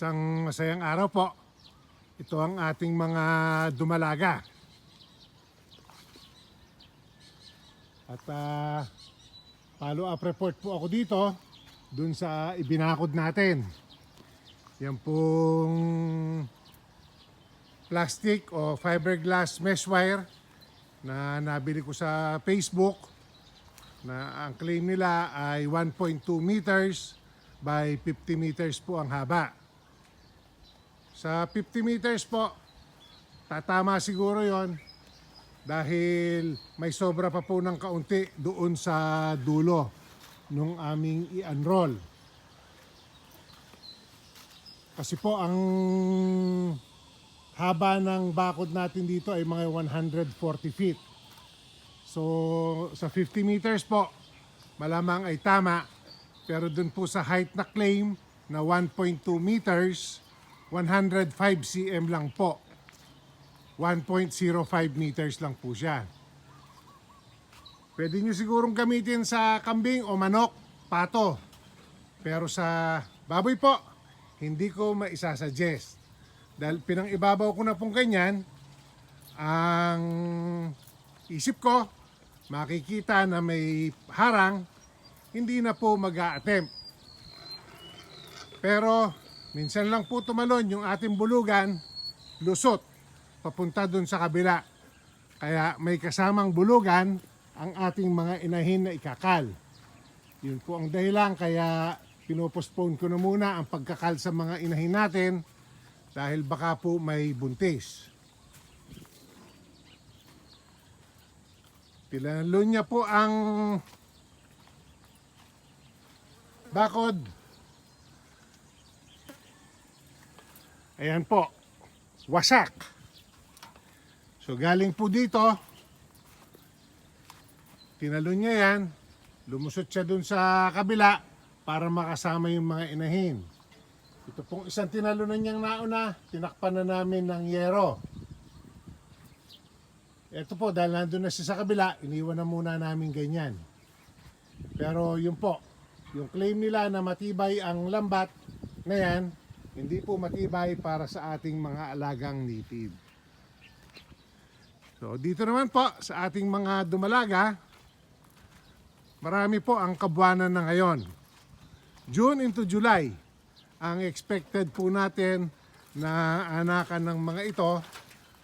Isang masayang araw po. Ito ang ating mga dumalaga. At ah, follow-up report po ako dito dun sa ibinakod natin. Yan pong plastic o fiberglass mesh wire na nabili ko sa Facebook na ang claim nila ay 1.2 meters by 50 meters po ang haba. Sa 50 meters po, tatama siguro yon dahil may sobra pa po ng kaunti doon sa dulo nung aming i-unroll. Kasi po ang haba ng bakod natin dito ay mga 140 feet. So sa 50 meters po, malamang ay tama. Pero dun po sa height na claim na 1.2 meters, 105 cm lang po. 1.05 meters lang po siya. Pwede nyo sigurong gamitin sa kambing o manok, pato. Pero sa baboy po, hindi ko maisasuggest. Dahil pinang ibabaw ko na pong ganyan, ang isip ko, makikita na may harang, hindi na po mag attempt Pero minsan lang po tumalon yung ating bulugan, lusot, papunta dun sa kabila. Kaya may kasamang bulugan ang ating mga inahin na ikakal. Yun po ang dahilan kaya pinopostpone ko na muna ang pagkakal sa mga inahin natin dahil baka po may buntis. Tinalo niya po ang bakod. Ayan po, wasak. So galing po dito, tinalo niya yan, lumusot siya dun sa kabila para makasama yung mga inahin. Ito pong isang tinalunan niyang nauna, tinakpan na namin ng yero. Ito po, dahil nandun na siya sa kabila, iniwan na muna namin ganyan. Pero yun po, yung claim nila na matibay ang lambat na yan, hindi po matibay para sa ating mga alagang native. So dito naman po sa ating mga dumalaga, marami po ang kabuanan na ngayon. June into July, ang expected po natin na anakan ng mga ito,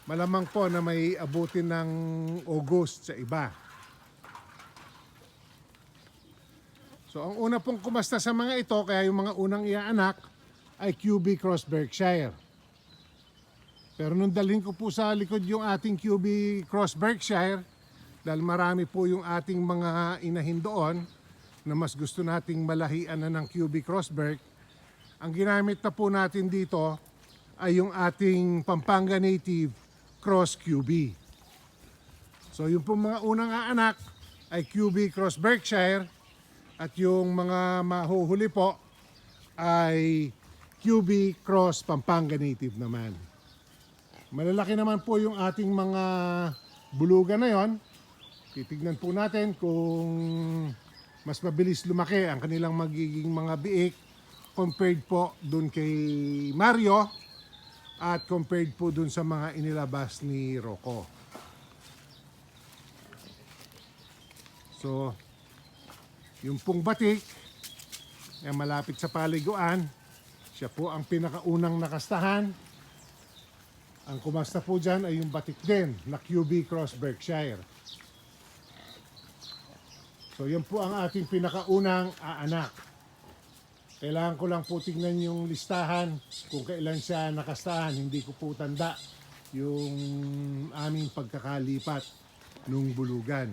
malamang po na may abutin ng August sa iba. So ang una pong kumasta sa mga ito, kaya yung mga unang iaanak, ay QB Cross Berkshire. Pero nung dalhin ko po sa likod yung ating QB Cross Berkshire, dahil marami po yung ating mga inahin doon na mas gusto nating malahian na ng QB Crossberg, ang ginamit na po natin dito ay yung ating Pampanga Native Cross QB. So yung po mga unang aanak ay QB Cross Berkshire at yung mga mahuhuli po ay QB Cross Pampanga Native naman. Malalaki naman po yung ating mga bulugan na yon. Titignan po natin kung mas mabilis lumaki ang kanilang magiging mga biik compared po dun kay Mario at compared po dun sa mga inilabas ni Rocco. So, yung pong batik, ay malapit sa paliguan, siya po ang pinakaunang nakastahan. Ang kumasta po dyan ay yung batik din na QB Cross Berkshire. So yan po ang ating pinakaunang aanak. Kailangan ko lang po tingnan yung listahan kung kailan siya nakastahan. Hindi ko po tanda yung aming pagkakalipat nung bulugan.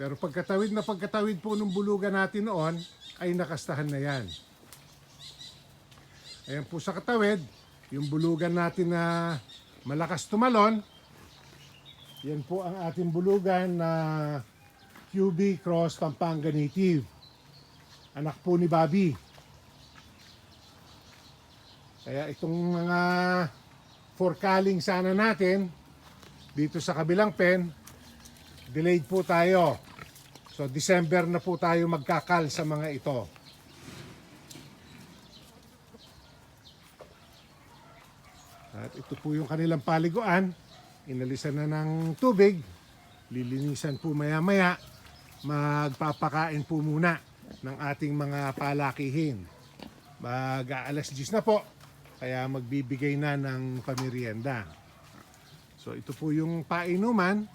Pero pagkatawid na pagkatawid po nung bulugan natin noon ay nakastahan na yan. Ayan po sa katawid, yung bulugan natin na malakas tumalon, yan po ang ating bulugan na QB Cross Pampanga Native. Anak po ni Bobby. Kaya itong mga forkaling sana natin dito sa kabilang pen, delayed po tayo. So December na po tayo magkakal sa mga ito. At ito po yung kanilang paliguan. Inalisan na ng tubig. Lilinisan po maya-maya. Magpapakain po muna ng ating mga palakihin. Mag-aalas 10 na po. Kaya magbibigay na ng pamirienda. So ito po yung painuman.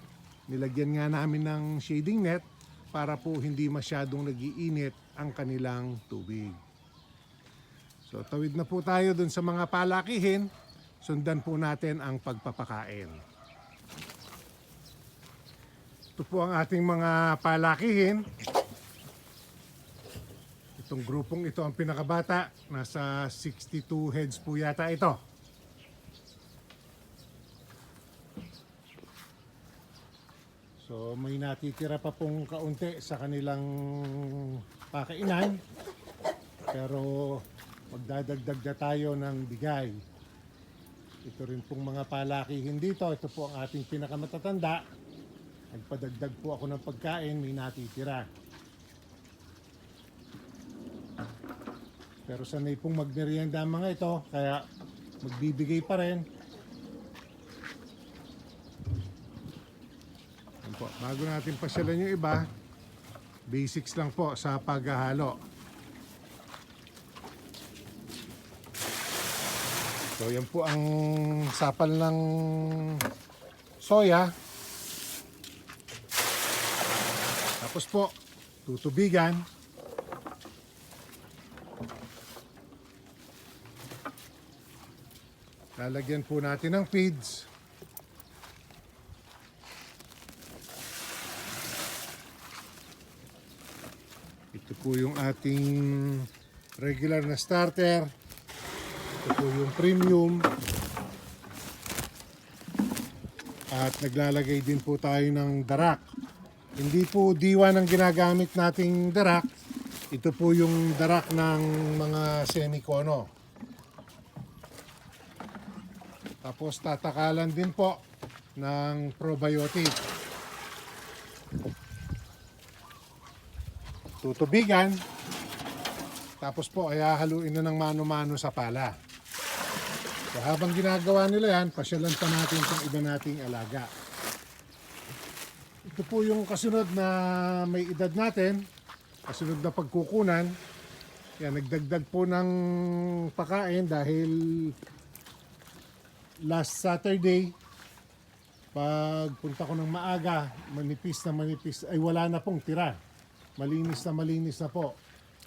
Nilagyan nga namin ng shading net para po hindi masyadong nagiinit ang kanilang tubig. So tawid na po tayo dun sa mga palakihin. Sundan po natin ang pagpapakain. Ito po ang ating mga palakihin. Itong grupong ito ang pinakabata. Nasa 62 heads po yata ito. So may natitira pa pong kaunti sa kanilang pakainan. Pero magdadagdag na tayo ng bigay. Ito rin pong mga palakihin dito. Ito po ang ating pinakamatatanda. Nagpadagdag po ako ng pagkain, may natitira. Pero sanay pong magmerienda ang mga ito, kaya magbibigay pa rin. Yan po. Bago natin pasyalan yung iba, basics lang po sa paghahalo. So yan po ang sapal ng soya. Tapos po, tutubigan. Lalagyan po natin ng feeds. Ito po yung ating regular na starter. Ito po yung premium. At naglalagay din po tayo ng darak. Hindi po diwa ng ginagamit nating darak. Ito po yung darak ng mga semikono. Tapos tatakalan din po ng probiotic. Tutubigan. Tapos po ay haluin na ng mano-mano sa pala. So habang ginagawa nila yan, pasyalan pa natin itong iba nating alaga. Ito po yung kasunod na may edad natin, kasunod na pagkukunan. Yan, nagdagdag po ng pakain dahil last Saturday, pag punta ko ng maaga, manipis na manipis, ay wala na pong tira. Malinis na malinis na po.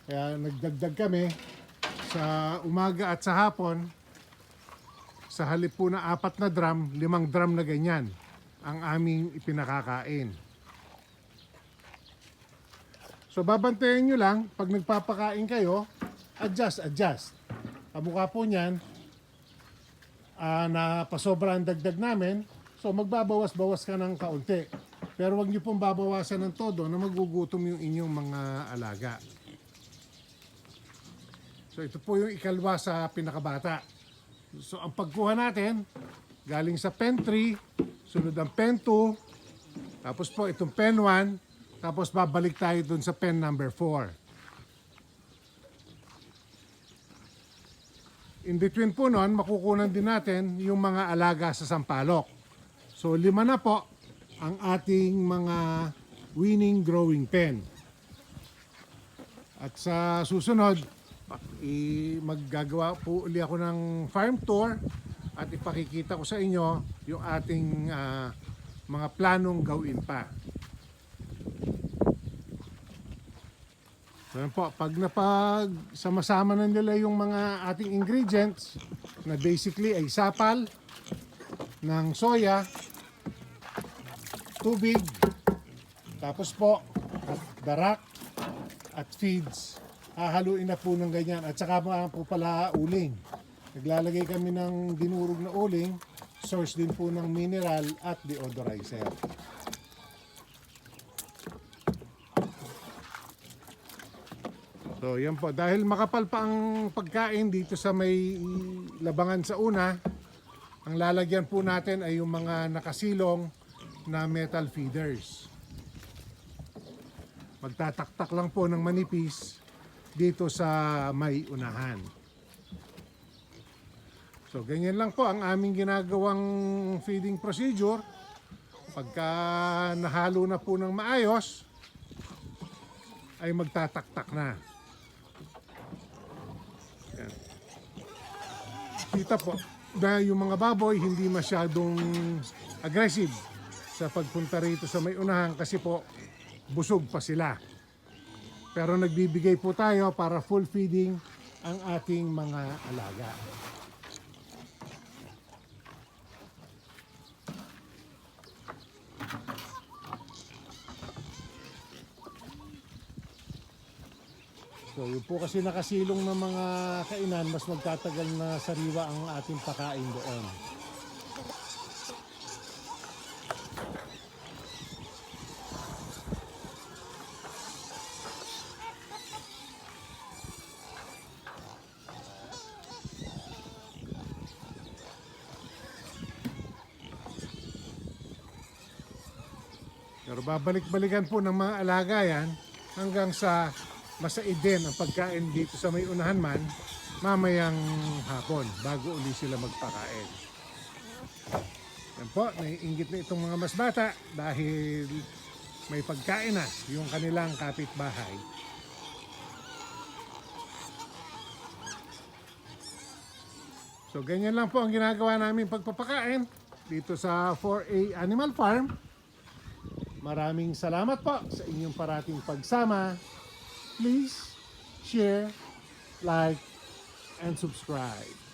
Kaya nagdagdag kami sa umaga at sa hapon, sa halip po na apat na drum, limang drum na ganyan ang aming ipinakakain. So babantayan nyo lang, pag nagpapakain kayo, adjust, adjust. Kamukha po niyan, ah na pasobra ang dagdag namin, so magbabawas-bawas ka ng kaunti. Pero wag niyo pong babawasan ng todo na magugutom yung inyong mga alaga. So ito po yung ikalwa sa pinakabata. So ang pagkuha natin, galing sa pen 3, sunod ang pen 2, tapos po itong pen 1, tapos babalik tayo dun sa pen number 4. In between po nun, makukunan din natin yung mga alaga sa sampalok. So lima na po ang ating mga winning growing pen. At sa susunod, i maggagawa po uli ako ng farm tour at ipakikita ko sa inyo yung ating ah, mga planong gawin pa. So yan po, pag napag sama-sama na nila yung mga ating ingredients na basically ay sapal ng soya, tubig, tapos po darak at feeds. Hahaluin na po ng ganyan. At saka po pala uling. Naglalagay kami ng dinurog na uling, source din po ng mineral at deodorizer. So yan po, dahil makapal pa ang pagkain dito sa may labangan sa una, ang lalagyan po natin ay yung mga nakasilong na metal feeders. Magtataktak lang po ng manipis dito sa may unahan. So ganyan lang po ang aming ginagawang feeding procedure. Pagka nahalo na po ng maayos, ay magtataktak na. Yan. Kita po na yung mga baboy hindi masyadong aggressive sa pagpunta rito sa may unahan kasi po busog pa sila. Pero nagbibigay po tayo para full feeding ang ating mga alaga. So yun po kasi nakasilong ng mga kainan, mas magtatagal na sariwa ang ating pakain doon. Pero babalik-balikan po ng mga alaga yan hanggang sa masaid din ang pagkain dito sa may unahan man mamayang hapon bago uli sila magpakain. Yan po, naiingit na itong mga mas bata dahil may pagkain na yung kanilang kapitbahay. So ganyan lang po ang ginagawa namin pagpapakain dito sa 4A Animal Farm. Maraming salamat po sa inyong parating pagsama. Please share, like, and subscribe.